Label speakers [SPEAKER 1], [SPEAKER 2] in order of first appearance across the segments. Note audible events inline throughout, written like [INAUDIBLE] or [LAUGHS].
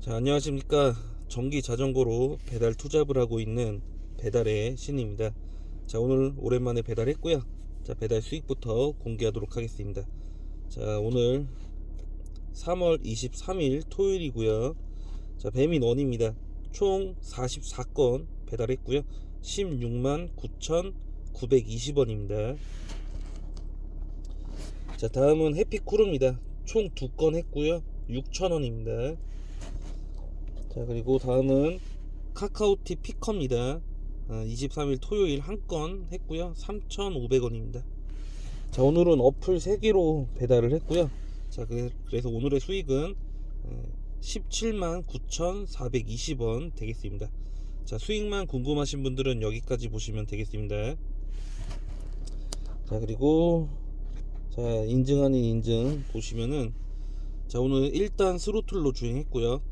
[SPEAKER 1] 자, 안녕하십니까. 전기 자전거로 배달 투잡을 하고 있는 배달의 신입니다. 자, 오늘 오랜만에 배달했고요. 자, 배달 수익부터 공개하도록 하겠습니다. 자, 오늘 3월 23일 토요일이고요. 자, 배민 원입니다. 총 44건 배달했고요. 16만 9,920원입니다. 자, 다음은 해피쿠르입니다. 총 2건 했고요. 6,000원입니다. 자 그리고 다음은 카카오티 피커입니다. 23일 토요일 한 건 했고요. 3,500원입니다. 자 오늘은 어플 3개로 배달을 했고요. 자 그- 그래서 오늘의 수익은 17만 9,420원 되겠습니다. 자 수익만 궁금하신 분들은 여기까지 보시면 되겠습니다. 자 그리고 자 인증 아닌 인증 보시면은 자 오늘 일단 스로틀로 주행했고요.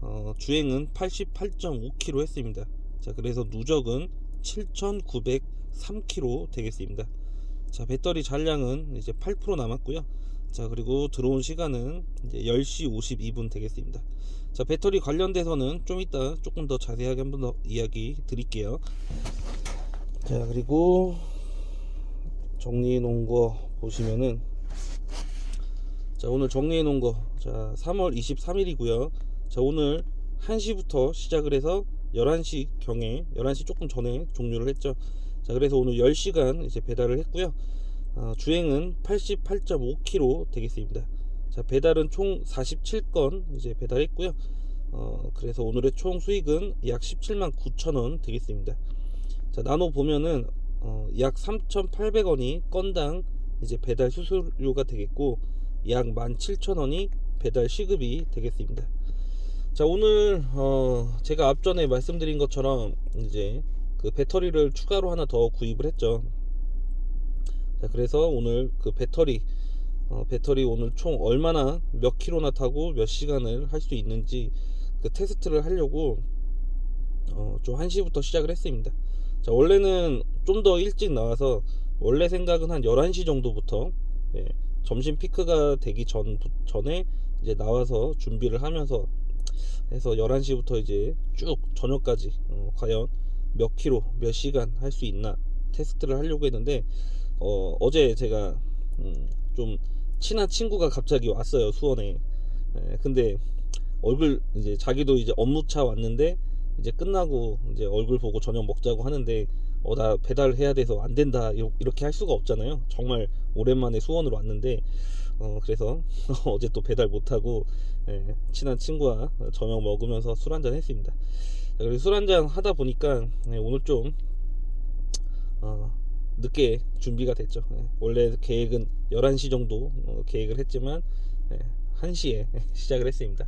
[SPEAKER 1] 어, 주행은 88.5km 했습니다. 자, 그래서 누적은 7,903km 되겠습니다. 자, 배터리 잔량은 이제 8% 남았고요. 자, 그리고 들어온 시간은 이제 10시 52분 되겠습니다. 자, 배터리 관련돼서는 좀 이따 조금 더 자세하게 한 번 더 이야기 드릴게요. 자, 그리고 정리해 놓은 거 보시면은 자, 오늘 정리해 놓은 거. 자, 3월 23일이고요. 자 오늘 1시부터 시작을 해서 11시 경에 11시 조금 전에 종료를 했죠. 자 그래서 오늘 10시간 이제 배달을 했고요. 어, 주행은 88.5km 되겠습니다. 자 배달은 총 47건 이제 배달했고요. 어, 그래서 오늘의 총 수익은 약 17만 9천 원 되겠습니다. 자 나눠 보면은 어, 약 3,800원이 건당 이제 배달 수수료가 되겠고 약 17,000원이 배달 시급이 되겠습니다 자 오늘 어 제가 앞전에 말씀드린 것처럼 이제 그 배터리를 추가로 하나 더 구입을 했죠. 자 그래서 오늘 그 배터리 어 배터리 오늘 총 얼마나 몇 킬로나 타고 몇 시간을 할 수 있는지 그 테스트를 하려고 어 좀 1시부터 시작을 했습니다. 자 원래는 좀 더 일찍 나와서 원래 생각은 한 11시 정도부터 예, 점심 피크가 되기 전 전에 이제 나와서 준비를 하면서 해서 11시부터 이제 쭉 저녁까지 어, 과연 몇 킬로 몇 시간 할 수 있나 테스트를 하려고 했는데 어, 어제 제가 음, 좀 친한 친구가 갑자기 왔어요 수원에. 에, 근데 얼굴 이제 자기도 이제 업무차 왔는데 이제 끝나고 이제 얼굴 보고 저녁 먹자고 하는데 어 나 배달해야 돼서 안 된다 이렇게 할 수가 없잖아요. 정말 오랜만에 수원으로 왔는데 어 그래서 [LAUGHS] 어제 또 배달 못하고 예, 친한 친구와 저녁 먹으면서 술 한잔 했습니다. 자, 그리고 술 한잔 하다 보니까 예, 오늘 좀 어, 늦게 준비가 됐죠. 예, 원래 계획은 11시 정도 어, 계획을 했지만 예, 1시에 [LAUGHS] 시작을 했습니다.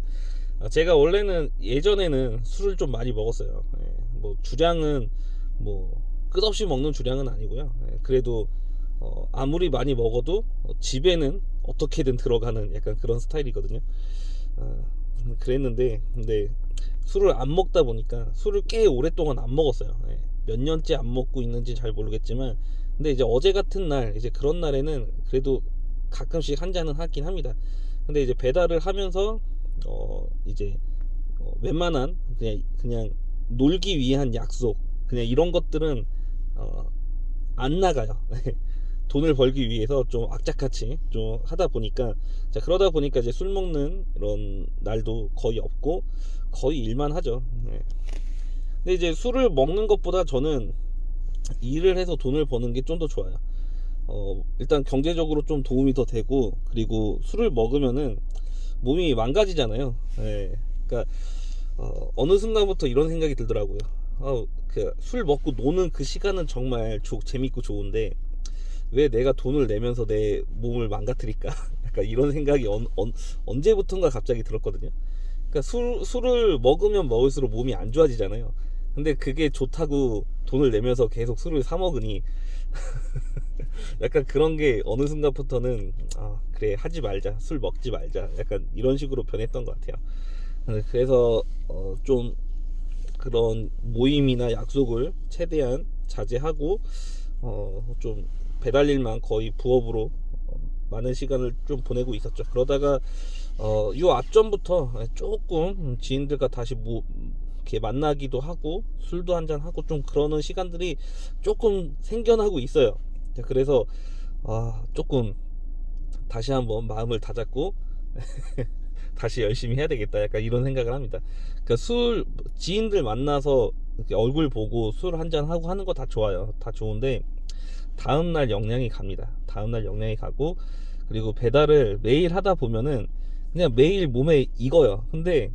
[SPEAKER 1] 아, 제가 원래는 예전에는 술을 좀 많이 먹었어요. 예, 뭐 주량은 뭐 끝없이 먹는 주량은 아니고요. 예, 그래도 어, 아무리 많이 먹어도 어, 집에는 어떻게든 들어가는 약간 그런 스타일이거든요. 어, 그랬는데 근데 술을 안 먹다 보니까 술을 꽤 오랫동안 안 먹었어요. 예, 몇 년째 안 먹고 있는지 잘 모르겠지만 근데 이제 어제 같은 날 이제 그런 날에는 그래도 가끔씩 한 잔은 하긴 합니다. 근데 이제 배달을 하면서 어 이제 어, 웬만한 그냥 그냥 놀기 위한 약속 그냥 이런 것들은 어, 안 나가요. [LAUGHS] 돈을 벌기 위해서 좀 악착같이 좀 하다 보니까 자 그러다 보니까 이제 술 먹는 이런 날도 거의 없고 거의 일만 하죠. 네. 근데 이제 술을 먹는 것보다 저는 일을 해서 돈을 버는 게 좀 더 좋아요. 어 일단 경제적으로 좀 도움이 더 되고 그리고 술을 먹으면은 몸이 망가지잖아요. 네. 그러니까 어, 어느 순간부터 이런 생각이 들더라고요. 어, 그 술 먹고 노는 그 시간은 정말 조, 재밌고 좋은데 왜 내가 돈을 내면서 내 몸을 망가뜨릴까? [LAUGHS] 약간 이런 생각이 언, 언, 언제부턴가 갑자기 들었거든요. 그러니까 술, 술을 먹으면 먹을수록 몸이 안 좋아지잖아요. 근데 그게 좋다고 돈을 내면서 계속 술을 사 먹으니 [LAUGHS] 약간 그런 게 어느 순간부터는 아 그래 하지 말자 술 먹지 말자 약간 이런 식으로 변했던 것 같아요. 그래서 어, 좀 그런 모임이나 약속을 최대한 자제하고 어, 좀 배달 일만 거의 부업으로 어, 많은 시간을 좀 보내고 있었죠. 그러다가 어, 요 앞전부터 조금 지인들과 다시 뭐 이렇게 만나기도 하고 술도 한잔 하고 좀 그러는 시간들이 조금 생겨나고 있어요. 자, 그래서 아, 조금 다시 한번 마음을 다잡고 [LAUGHS] 다시 열심히 해야 되겠다. 약간 이런 생각을 합니다. 그러니까 술 지인들 만나서 얼굴 보고 술 한잔 하고 하는 거 다 좋아요. 다 좋은데 다음 날 영향이 갑니다. 다음 날 영향이 가고 그리고 배달을 매일 하다 보면은 그냥 매일 몸에 익어요. 근데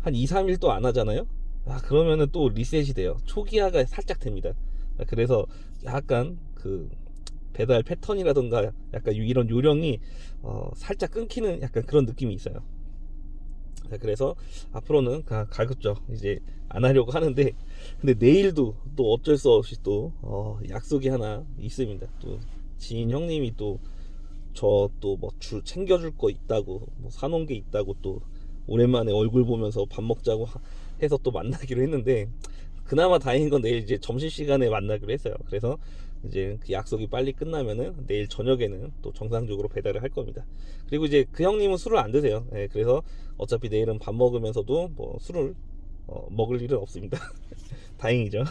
[SPEAKER 1] 한 2, 3일 또 안 하잖아요. 아, 그러면은 또 리셋이 돼요. 초기화가 살짝 됩니다. 아, 그래서 약간 그 배달 패턴이라던가 약간 이런 요령이 어, 살짝 끊기는 약간 그런 느낌이 있어요. 자, 그래서 앞으로는 가, 가급적 이제 안 하려고 하는데 근데 내일도 또 어쩔 수 없이 또 어, 약속이 하나 있습니다. 또 지인 형님이 또 저 또 뭐 줄 챙겨줄 거 있다고 뭐 사놓은 게 있다고 또 오랜만에 얼굴 보면서 밥 먹자고 하- 해서 또 만나기로 했는데 그나마 다행인 건 내일 이제 점심 시간에 만나기로 했어요. 그래서 이제 그 약속이 빨리 끝나면은 내일 저녁에는 또 정상적으로 배달을 할 겁니다. 그리고 이제 그 형님은 술을 안 드세요. 예, 그래서 어차피 내일은 밥 먹으면서도 뭐 술을 어, 먹을 일은 없습니다. [LAUGHS] 다행이죠.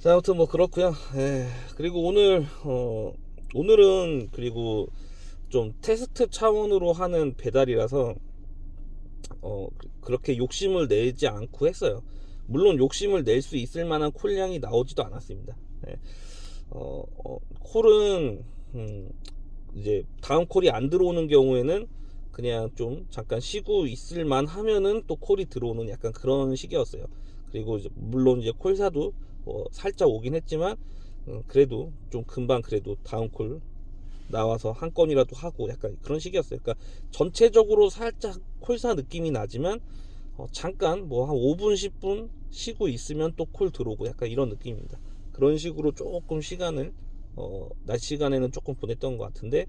[SPEAKER 1] 자, 아무튼 뭐 그렇고요. 예, 그리고 오늘 어, 오늘은 그리고 좀 테스트 차원으로 하는 배달이라서 어, 그- 그렇게 욕심을 내지 않고 했어요. 물론 욕심을 낼 수 있을 만한 콜량이 나오지도 않았습니다. 예. 어, 어, 콜은 음, 이제 다음 콜이 안 들어오는 경우에는 그냥 좀 잠깐 쉬고 있을 만 하면은 또 콜이 들어오는 약간 그런 시기였어요. 그리고 이제 물론 이제 콜사도 어, 살짝 오긴 했지만 음, 그래도 좀 금방 그래도 다음 콜 나와서 한 건이라도 하고 약간 그런 식이었어요. 그러니까 전체적으로 살짝 콜사 느낌이 나지만 어, 잠깐 뭐 한 5분 10분 쉬고 있으면 또 콜 들어오고 약간 이런 느낌입니다. 그런 식으로 조금 시간을 어, 낮 시간에는 조금 보냈던 것 같은데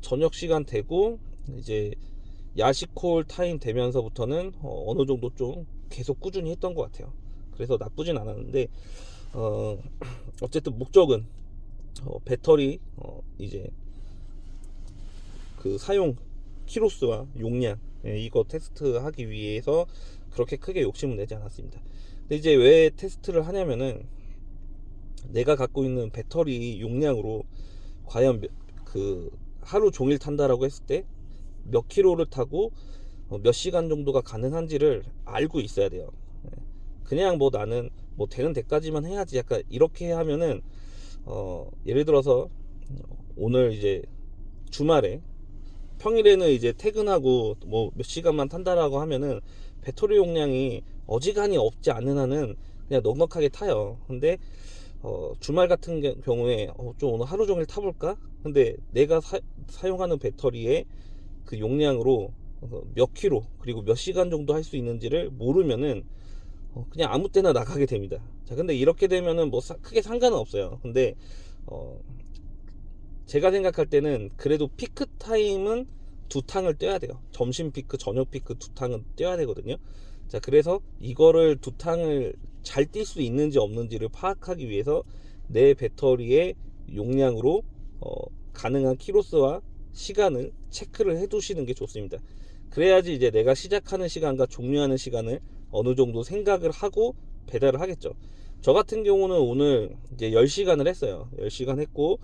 [SPEAKER 1] 저녁 시간 되고 이제 야식 콜 타임 되면서부터는 어, 어느 정도 좀 계속 꾸준히 했던 것 같아요. 그래서 나쁘진 않았는데 어, [CLEARS THROAT] 어쨌든 목적은 어, 배터리 어, 이제 그 사용 키로수와 용량 예, 이거 테스트하기 위해서 그렇게 크게 욕심을 내지 않았습니다. 근데 이제 왜 테스트를 하냐면은 내가 갖고 있는 배터리 용량으로 과연 몇, 그 하루 종일 탄다라고 했을 때 몇 킬로를 타고 어, 몇 시간 정도가 가능한지를 알고 있어야 돼요. 예. 그냥 뭐 나는 뭐 되는 데까지만 해야지 약간 이렇게 하면은 어 예를 들어서 오늘 이제 주말에 평일에는 이제 퇴근하고 뭐 몇 시간만 탄다라고 하면은 배터리 용량이 어지간히 없지 않는 한은 그냥 넉넉하게 타요. 근데 어, 주말 같은 게- 경우에 어, 좀 오늘 하루 종일 타볼까? 근데 내가 사, 사용하는 배터리의 그 용량으로 어, 몇 킬로 그리고 몇 시간 정도 할 수 있는지를 모르면은 어, 그냥 아무 때나 나가게 됩니다. 자, 근데 이렇게 되면은 뭐 사- 크게 상관은 없어요. 근데 어, 제가 생각할 때는 그래도 피크 타임은 두 탕을 떼야 돼요. 점심 피크, 저녁 피크 두 탕은 떼야 되거든요. 자, 그래서 이거를 두 탕을 잘 뛸 수 있는지 없는지를 파악하기 위해서 내 배터리의 용량으로 어, 가능한 키로수와 시간을 체크를 해 두시는 게 좋습니다. 그래야지 이제 내가 시작하는 시간과 종료하는 시간을 어느 정도 생각을 하고 배달을 하겠죠. 저 같은 경우는 오늘 이제 10시간을 했어요. 10시간 했고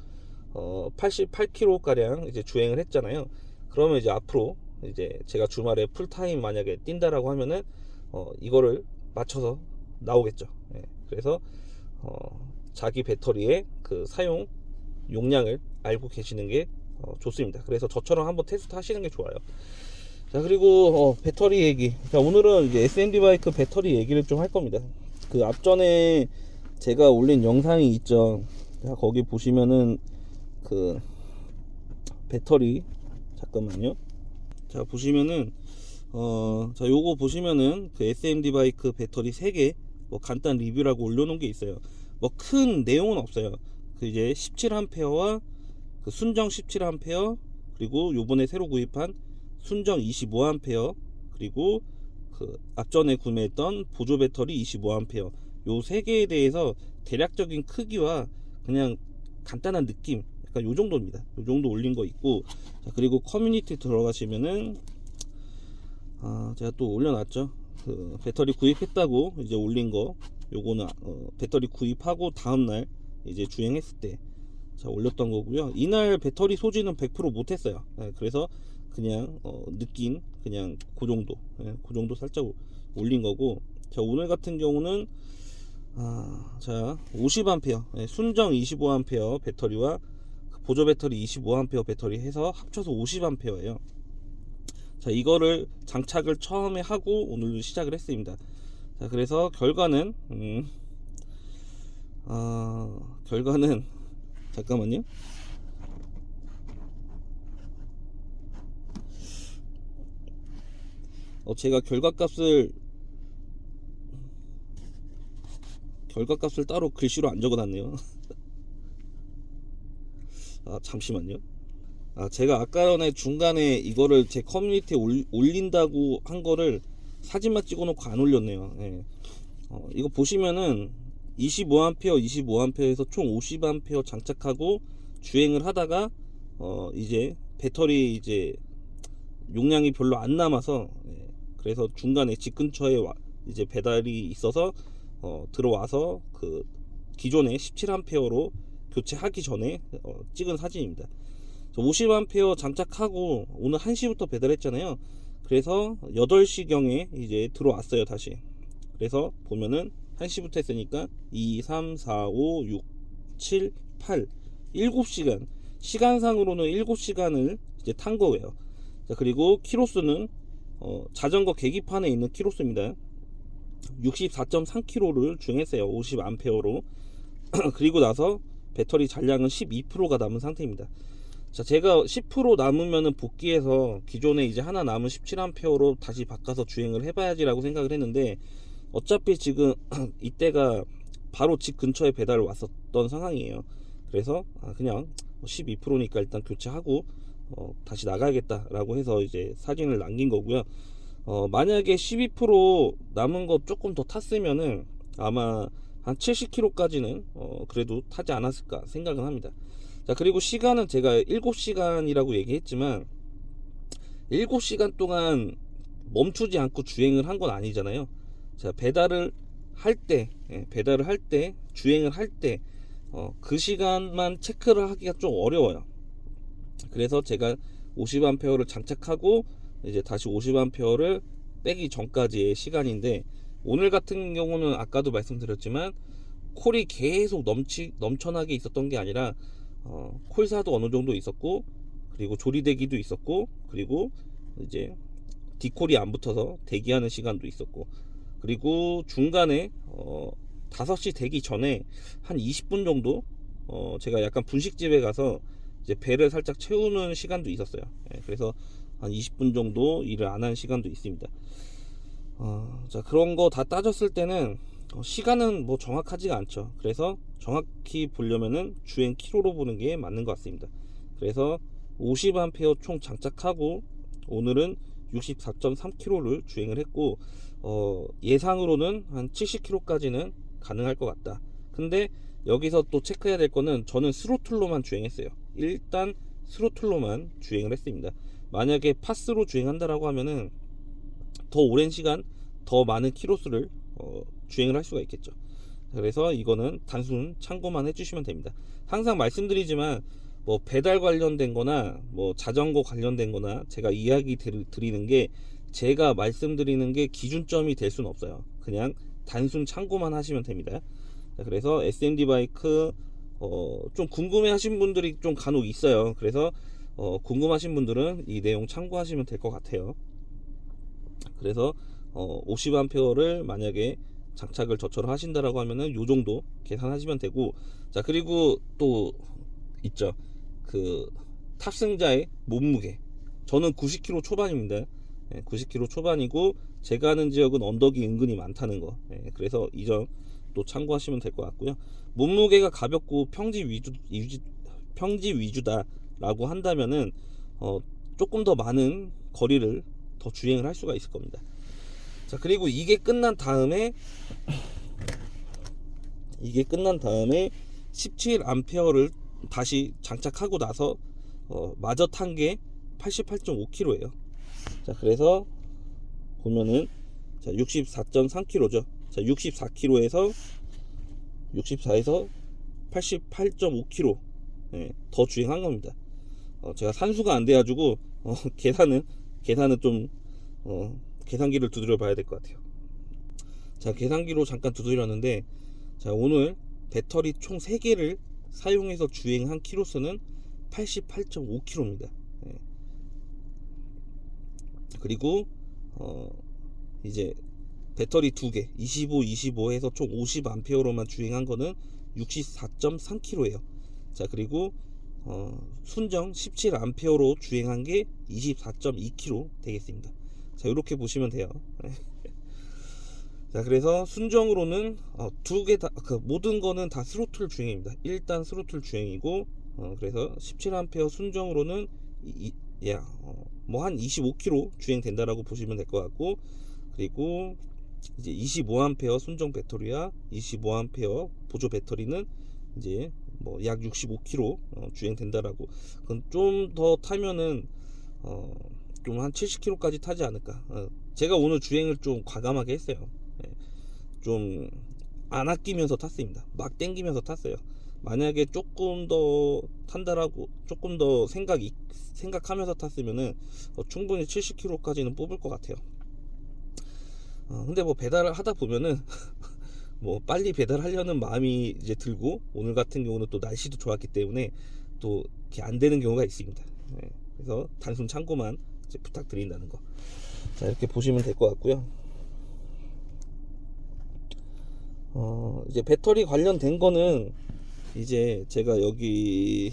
[SPEAKER 1] 어, 88km 가량 이제 주행을 했잖아요. 그러면 이제 앞으로 이제 제가 주말에 풀타임 만약에 뛴다라고 하면은 어, 이거를 맞춰서 나오겠죠. 예, 그래서 어, 자기 배터리의 그 사용 용량을 알고 계시는 게 어, 좋습니다. 그래서 저처럼 한번 테스트 하시는 게 좋아요. 자 그리고 어, 배터리 얘기. 자 오늘은 이제 SND 바이크 배터리 얘기를 좀 할 겁니다. 그 앞전에 제가 올린 영상이 있죠. 자, 거기 보시면은 그 배터리 잠깐만요. 자 보시면은 어, 자 요거 보시면은 그 SMD 바이크 배터리 3개 뭐 간단 리뷰라고 올려놓은 게 있어요. 뭐 큰 내용은 없어요. 그 이제 17A와 그 순정 17A 그리고 요번에 새로 구입한 순정 25A 그리고 그 앞전에 구매했던 보조 배터리 25A 요세 개에 대해서 대략적인 크기와 그냥 간단한 느낌 약간 요 정도입니다. 요 정도 올린 거 있고 자 그리고 커뮤니티 들어가시면은 아 제가 또 올려놨죠. 그 배터리 구입했다고 이제 올린 거 요거는 어, 배터리 구입하고 다음 날 이제 주행했을 때 자 올렸던 거고요. 이날 배터리 소지는 100% 못했어요. 예, 그래서 그냥 어, 느낀 그냥 그 정도, 예, 그 정도 살짝 올린 거고. 자 오늘 같은 경우는 아, 자 50A 예, 순정 25A 배터리와 그 보조 배터리 25A 배터리 해서 합쳐서 50A예요. 자 이거를 장착을 처음에 하고 오늘 시작을 했습니다. 자 그래서 결과는 음, 아 결과는 잠깐만요. 어 제가 결과값을 결과값을 따로 글씨로 안 적어놨네요. [LAUGHS] 아 잠시만요. 아 제가 아까 전에 중간에 이거를 제 커뮤니티에 올, 올린다고 한 거를 사진만 찍어놓고 안 올렸네요. 예. 어, 이거 보시면은 25A, 25A에서 총 50A 장착하고 주행을 하다가 어 이제 배터리 이제 용량이 별로 안 남아서 예. 그래서 중간에 집 근처에 와, 이제 배달이 있어서 어 들어와서 그 기존에 17A로 교체하기 전에 어, 찍은 사진입니다. 50A 장착하고 오늘 1시부터 배달했잖아요. 그래서 8시경에 이제 들어왔어요, 다시. 그래서 보면은 1시부터 했으니까 2, 3, 4, 5, 6, 7, 8 7시간 시간상으로는 7시간을 이제 탄 거예요. 자, 그리고 키로수는 어, 자전거 계기판에 있는 키로수입니다. 64.3km를 주행했어요. 50A로. 그리고 나서 배터리 잔량은 12%가 남은 상태입니다. 자, 제가 10% 남으면은 복귀해서 기존에 이제 하나 남은 17A로 다시 바꿔서 주행을 해봐야지라고 생각을 했는데 어차피 지금 [CLEARS THROAT] 이때가 바로 집 근처에 배달 왔었던 상황이에요. 그래서 아, 그냥 12%니까 일단 교체하고 어, 다시 나가야겠다라고 해서 이제 사진을 남긴 거고요. 어, 만약에 12% 남은 거 조금 더 탔으면은 아마 한 70km까지는 어, 그래도 타지 않았을까 생각은 합니다. 자, 그리고 시간은 제가 7시간이라고 얘기했지만 7시간 동안 멈추지 않고 주행을 한 건 아니잖아요. 자, 배달을 할 때, 예, 배달을 할 때, 주행을 할 때, 어, 그 시간만 체크를 하기가 좀 어려워요. 그래서 제가 50A를 장착하고 이제 다시 50A를 빼기 전까지의 시간인데 오늘 같은 경우는 아까도 말씀드렸지만 콜이 계속 넘치 넘쳐나게 있었던 게 아니라 어, 콜사도 어느 정도 있었고 그리고 조리대기도 있었고 그리고 이제 디콜이 안 붙어서 대기하는 시간도 있었고 그리고 중간에 어, 5시 되기 전에 한 20분 정도 어, 제가 약간 분식집에 가서 이제 배를 살짝 채우는 시간도 있었어요. 예, 그래서 한 20분 정도 일을 안 한 시간도 있습니다. 어, 자 그런 거 다 따졌을 때는 어, 시간은 뭐 정확하지가 않죠. 그래서 정확히 보려면은 주행 키로로 보는 게 맞는 것 같습니다. 그래서 50A 총 장착하고 오늘은 64.3km를 주행을 했고 어, 예상으로는 한 70km까지는 가능할 것 같다. 근데 여기서 또 체크해야 될 거는 저는 스로틀로만 주행했어요. 일단 스로틀로만 주행을 했습니다. 만약에 파스로 주행한다라고 하면은 더 오랜 시간 더 많은 키로수를 어, 주행을 할 수가 있겠죠. 그래서 이거는 단순 참고만 해주시면 됩니다. 항상 말씀드리지만 뭐 배달 관련된 거나 뭐 자전거 관련된 거나 제가 이야기 드리는 게 제가 말씀드리는 게 기준점이 될 수는 없어요. 그냥 단순 참고만 하시면 됩니다. 자, 그래서 SMD 바이크 어, 좀 궁금해 하신 분들이 좀 간혹 있어요. 그래서 어, 궁금하신 분들은 이 내용 참고하시면 될 것 같아요. 그래서 어, 50A를 만약에 장착을 저처럼 하신다라고 하면은 요 정도 계산하시면 되고 자 그리고 또 있죠. 그 탑승자의 몸무게. 저는 90kg 초반입니다. 예, 90kg 초반이고 제가 아는 지역은 언덕이 은근히 많다는 거. 예, 그래서 이 점 또 참고하시면 될 것 같고요. 몸무게가 가볍고 평지 위주, 위주 평지 위주다라고 한다면은 어, 조금 더 많은 거리를 더 주행을 할 수가 있을 겁니다. 자 그리고 이게 끝난 다음에 이게 끝난 다음에 17A를 다시 장착하고 나서 어, 마저 탄 게 88.5kg예요. 자, 그래서 보면은 자, 64.3kg죠. 자, 64kg에서 64에서 88.5kg 예, 더 주행한 겁니다. 어, 제가 산수가 안 돼가지고 어, [LAUGHS] 계산은 계산은 좀 어, 계산기를 두드려 봐야 될 것 같아요. 자, 계산기로 잠깐 두드렸는데 자, 오늘 배터리 총 3개를 사용해서 주행한 키로수는 88.5km입니다. 예. 그리고 어, 이제 배터리 2개 25, 25 해서 총 50A로만 주행한 거는 64.3km예요. 자, 그리고 어, 순정 17A로 주행한 게 24.2km 되겠습니다. 자, 이렇게 보시면 돼요. 자, 그래서 순정으로는 어, 두개 다 그 모든 거는 다 스로틀 주행입니다. 일단 스로틀 주행이고 어, 그래서 17A 순정으로는 이, 이, 야, 어, 뭐한 25km 주행된다라고 보시면 될 것 같고 그리고 이제 25A 순정 배터리와 25A 보조 배터리는 이제 뭐 약 65km 어, 주행된다라고 그건 좀 더 타면은 어, 좀 한 70km까지 타지 않을까. 어, 제가 오늘 주행을 좀 과감하게 했어요. 예, 좀안 아끼면서 탔습니다. 막 땡기면서 탔어요. 만약에 조금 더 탄다라고 조금 더 생각이 생각하면서 탔으면은 어, 충분히 70km까지는 뽑을 것 같아요. 어, 근데 뭐 배달을 하다 보면은 [LAUGHS] 뭐 빨리 배달하려는 마음이 이제 들고 오늘 같은 경우는 또 날씨도 좋았기 때문에 또 이렇게 안 되는 경우가 있습니다. 예, 그래서 단순 참고만 부탁드린다는 거. 자 이렇게 보시면 될 것 같고요. 어 이제 배터리 관련된 거는 이제 제가 여기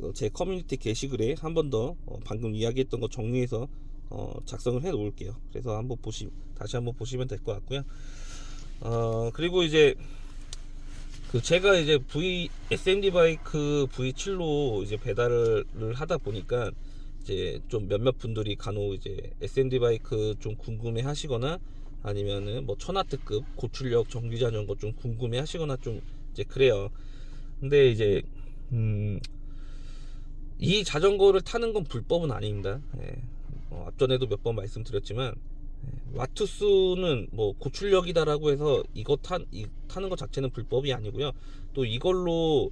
[SPEAKER 1] 어, 제 커뮤니티 게시글에 한 번더 어, 방금 이야기했던 거 정리해서 어, 작성을 해 놓을게요. 그래서 한번 보시 다시 한번 보시면 될 것 같고요. 어 그리고 이제 그 제가 이제 V SMD 바이크 V7로 이제 배달을 하다 보니까 이제 좀 몇몇 분들이 간혹 이제 SMD 바이크 좀 궁금해 하시거나 아니면은 뭐 천와트급 고출력 전기 자전거 좀 궁금해 하시거나 좀 이제 그래요. 근데 이제 음, 이 자전거를 타는 건 불법은 아닙니다. 예. 어, 앞전에도 몇 번 말씀드렸지만 예, 와트수는 뭐 고출력이다라고 해서 이거 타, 이, 타는 것 자체는 불법이 아니고요. 또 이걸로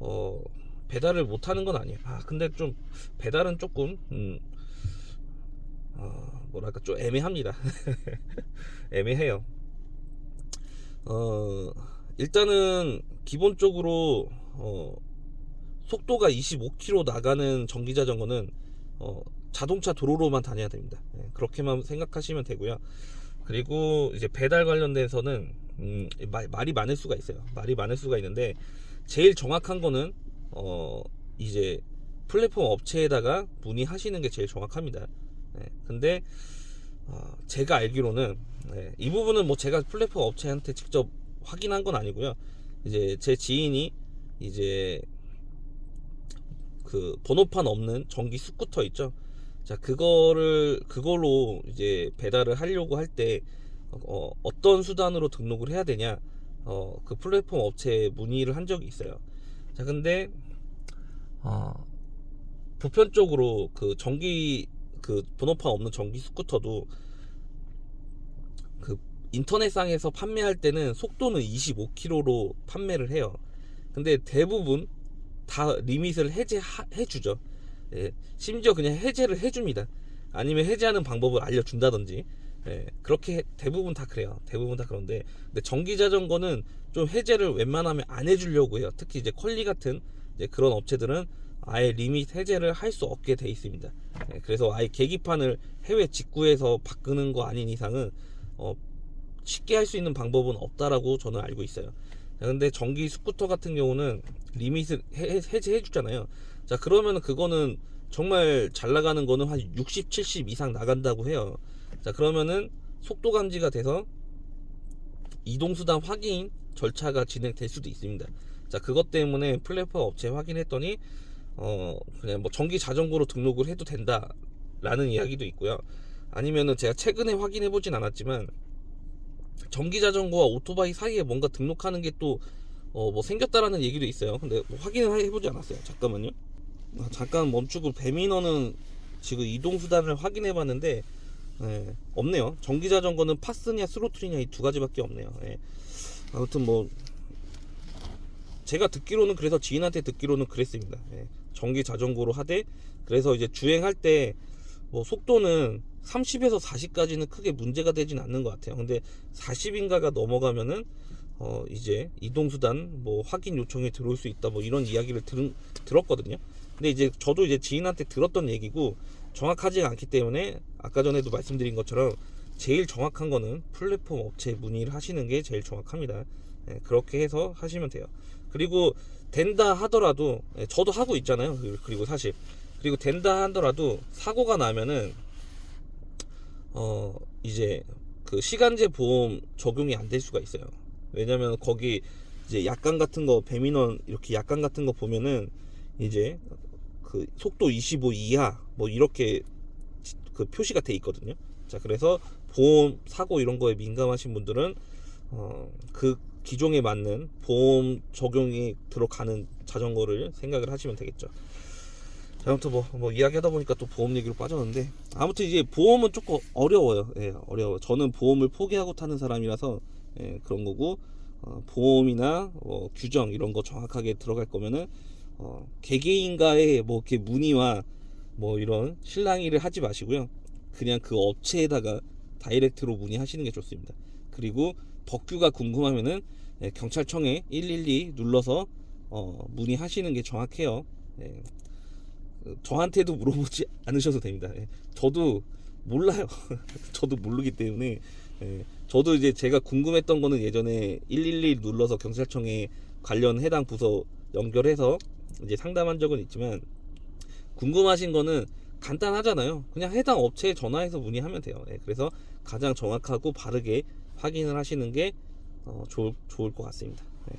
[SPEAKER 1] 어, 배달을 못 하는 건 아니에요. 아 근데 좀 배달은 조금 음, 어, 뭐랄까 좀 애매합니다. [LAUGHS] 애매해요. 어 일단은 기본적으로 어, 속도가 25km 나가는 전기 자전거는 어, 자동차 도로로만 다녀야 됩니다. 예, 그렇게만 생각하시면 되고요. 그리고 이제 배달 관련돼서는 음, 말, 말이 많을 수가 있어요. 말이 많을 수가 있는데 제일 정확한 거는 어, 이제 플랫폼 업체에다가 문의하시는 게 제일 정확합니다. 예, 근데 어, 제가 알기로는 예, 이 부분은 뭐 제가 플랫폼 업체한테 직접 확인한 건 아니고요. 이제 제 지인이 이제 그 번호판 없는 전기 스쿠터 있죠. 자 그거를 그걸로 이제 배달을 하려고 할때 어, 어떤 수단으로 등록을 해야 되냐 어, 그 플랫폼 업체에 문의를 한 적이 있어요. 자 근데 어, 보편적으로 그 전기 그 번호판 없는 전기 스쿠터도 그 인터넷상에서 판매할 때는 속도는 25km로 판매를 해요. 근데 대부분 다 리밋을 해제해 주죠. 예, 심지어 그냥 해제를 해줍니다. 아니면 해제하는 방법을 알려준다든지. 예, 그렇게 대부분 다 그래요. 대부분 다 그런데 근데 전기 자전거는 좀 해제를 웬만하면 안 해주려고 해요. 특히 이제 컬리 같은 이제 그런 업체들은 아예 리밋 해제를 할 수 없게 돼 있습니다. 예, 그래서 아예 계기판을 해외 직구해서 바꾸는 거 아닌 이상은 어, 쉽게 할 수 있는 방법은 없다라고 저는 알고 있어요. 근데 전기 스쿠터 같은 경우는 리밋을 해, 해제해 주잖아요. 자, 그러면 그거는 정말 잘 나가는 거는 한 60, 70 이상 나간다고 해요. 자, 그러면은 속도 감지가 돼서 이동 수단 확인 절차가 진행될 수도 있습니다. 자, 그것 때문에 플랫폼 업체 확인했더니, 어, 그냥 뭐 전기 자전거로 등록을 해도 된다라는 이야기도 있고요. 아니면은 제가 최근에 확인해 보진 않았지만, 전기 자전거와 오토바이 사이에 뭔가 등록하는 게 또 어, 뭐 생겼다라는 얘기도 있어요. 근데 뭐 확인을 해보지 않았어요. 잠깐만요. 아, 잠깐 멈추고 배민어는 지금 이동 수단을 확인해 봤는데 예, 없네요. 전기 자전거는 파스냐 스로틀이냐 이 두 가지밖에 없네요. 예. 아무튼 뭐 제가 듣기로는 그래서 지인한테 듣기로는 그랬습니다. 예. 전기 자전거로 하되 그래서 이제 주행할 때 뭐 속도는 30에서 40까지는 크게 문제가 되진 않는 것 같아요. 근데 40인가가 넘어가면은 어 이제 이동수단 뭐 확인 요청이 들어올 수 있다 뭐 이런 이야기를 들, 들었거든요. 근데 이제 저도 이제 지인한테 들었던 얘기고 정확하지가 않기 때문에 아까 전에도 말씀드린 것처럼 제일 정확한 거는 플랫폼 업체에 문의를 하시는 게 제일 정확합니다. 예, 그렇게 해서 하시면 돼요. 그리고 된다 하더라도 예, 저도 하고 있잖아요. 그- 그리고 사실 그리고 된다 하더라도 사고가 나면은 어 이제 그 시간제 보험 적용이 안 될 수가 있어요. 왜냐면 거기 이제 약관 같은 거 배민원 이렇게 약관 같은 거 보면은 이제 그 속도 25 이하 뭐 이렇게 그 표시가 돼 있거든요. 자 그래서 보험 사고 이런 거에 민감하신 분들은 어 그 기종에 맞는 보험 적용이 들어가는 자전거를 생각을 하시면 되겠죠. 자, 아무튼 뭐, 뭐 이야기하다 보니까 또 보험 얘기로 빠졌는데 아무튼 이제 보험은 조금 어려워요. 예, 어려워. 저는 보험을 포기하고 타는 사람이라서 예, 그런 거고 어, 보험이나 어, 규정 이런 거 정확하게 들어갈 거면은 어, 개개인과의 뭐 이렇게 문의와 뭐 이런 실랑이를 하지 마시고요. 그냥 그 업체에다가 다이렉트로 문의하시는 게 좋습니다. 그리고 법규가 궁금하면은 예, 경찰청에 112 눌러서 어, 문의하시는 게 정확해요. 예. 어, 저한테도 물어보지 [LAUGHS] 않으셔도 됩니다. 예. 저도 몰라요. [LAUGHS] 저도 모르기 때문에 예. 저도 이제 제가 궁금했던 거는 예전에 112 눌러서 경찰청에 관련 해당 부서 연결해서 이제 상담한 적은 있지만 궁금하신 거는 간단하잖아요. 그냥 해당 업체에 전화해서 문의하면 돼요. 예. 그래서 가장 정확하고 바르게 확인을 하시는 게 어, 좋을 좋을 것 같습니다. 예.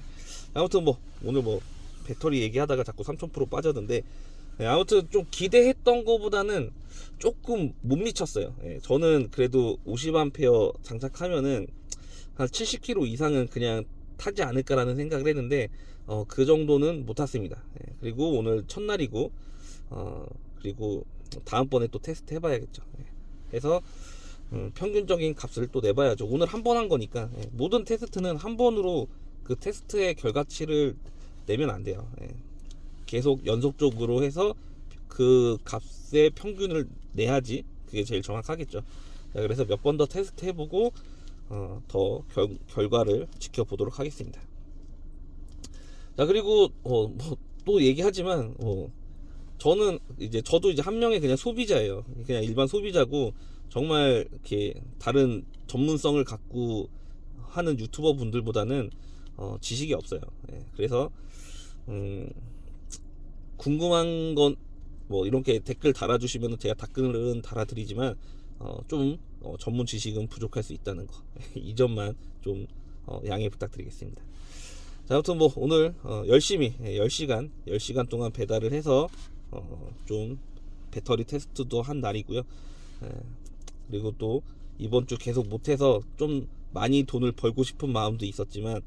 [SPEAKER 1] 아무튼 뭐 오늘 뭐 배터리 얘기하다가 자꾸 3000% 빠졌는데 네, 아무튼 좀 기대했던 것보다는 조금 못 미쳤어요. 예, 저는 그래도 50A 장착하면은 한 70km 이상은 그냥 타지 않을까라는 생각을 했는데 어, 그 정도는 못 탔습니다. 예, 그리고 오늘 첫날이고 어, 그리고 다음번에 또 테스트 해봐야겠죠. 예, 그래서 음, 평균적인 값을 또 내봐야죠. 오늘 한 번 한 거니까 예, 모든 테스트는 한 번으로 그 테스트의 결과치를 내면 안 돼요. 예. 계속 연속적으로 해서 그 값의 평균을 내야지 그게 제일 정확하겠죠. 자, 그래서 몇 번 더 테스트 해보고 어, 더 결, 결과를 지켜보도록 하겠습니다. 자 그리고 어, 뭐 또 얘기하지만 어, 저는 이제 저도 이제 한 명의 그냥 소비자예요. 그냥 일반 소비자고 정말 이렇게 다른 전문성을 갖고 하는 유튜버 분들보다는 어, 지식이 없어요. 예, 그래서 음, 궁금한 건 뭐 이렇게 댓글 달아주시면 제가 댓글은 달아드리지만 어, 좀 어, 전문 지식은 부족할 수 있다는 거 [LAUGHS] 이 점만 좀 어, 양해 부탁드리겠습니다. 자, 아무튼 뭐 오늘 어, 열심히 예, 10시간 10시간 동안 배달을 해서 어, 좀 배터리 테스트도 한 날이고요. 예, 그리고 또 이번 주 계속 못해서 좀 많이 돈을 벌고 싶은 마음도 있었지만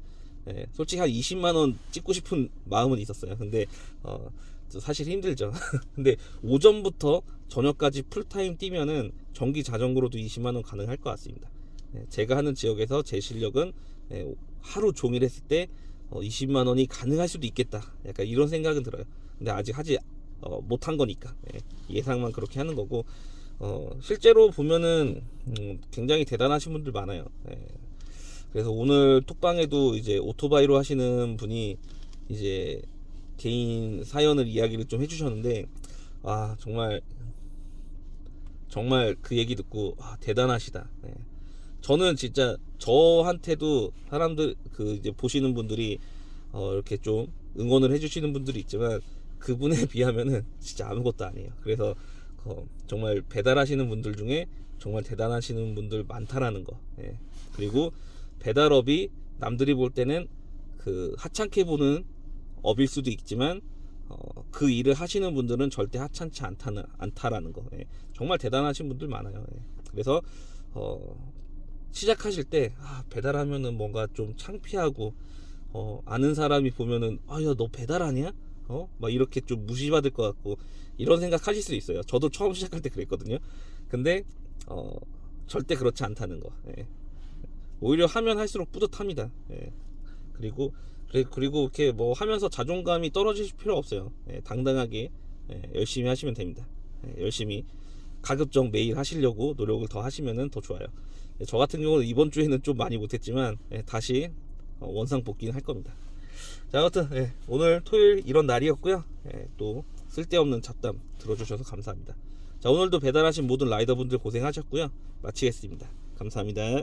[SPEAKER 1] 예, 솔직히 한 20만 원 찍고 싶은 마음은 있었어요. 근데 어, 사실 힘들죠. [LAUGHS] 근데 오전부터 저녁까지 풀타임 뛰면은 전기 자전거로도 20만 원 가능할 것 같습니다. 예, 제가 하는 지역에서 제 실력은 예, 하루 종일 했을 때 어, 20만 원이 가능할 수도 있겠다. 약간 이런 생각은 들어요. 근데 아직 하지 어, 못한 거니까 예, 예상만 그렇게 하는 거고 어, 실제로 보면은 음, 굉장히 대단하신 분들 많아요. 예. 그래서 오늘 톡방에도 이제 오토바이로 하시는 분이 이제 개인 사연을 이야기를 좀 해주셨는데 아 정말 정말 그 얘기 듣고 아, 대단하시다. 예. 저는 진짜 저한테도 사람들 그 이제 보시는 분들이 어, 이렇게 좀 응원을 해주시는 분들이 있지만 그분에 [LAUGHS] 비하면은 진짜 아무것도 아니에요. 그래서 어, 정말 배달하시는 분들 중에 정말 대단하시는 분들 많다라는 거. 예. 그리고 배달업이 남들이 볼 때는 그 하찮게 보는 업일 수도 있지만 어, 그 일을 하시는 분들은 절대 하찮지 않다는 않다라는 거. 예. 정말 대단하신 분들 많아요. 예. 그래서 어, 시작하실 때 아, 배달하면은 뭔가 좀 창피하고 어, 아는 사람이 보면은 아야 너 배달하냐? 어? 막 이렇게 좀 무시받을 것 같고 이런 생각 하실 수 있어요. 저도 처음 시작할 때 그랬거든요. 근데 어, 절대 그렇지 않다는 거. 예. 오히려 하면 할수록 뿌듯합니다. 예. 그리고 그리- 그리고 이렇게 뭐 하면서 자존감이 떨어질 필요 없어요. 예, 당당하게 예, 열심히 하시면 됩니다. 예, 열심히 가급적 매일 하시려고 노력을 더 하시면은 더 좋아요. 예, 저 같은 경우는 이번 주에는 좀 많이 못했지만 예, 다시 어, 원상 복귀는 할 겁니다. 자, 아무튼 예, 오늘 토요일 이런 날이었고요. 예, 또 쓸데없는 잡담 들어주셔서 감사합니다. 자, 오늘도 배달하신 모든 라이더분들 고생하셨고요. 마치겠습니다. 감사합니다.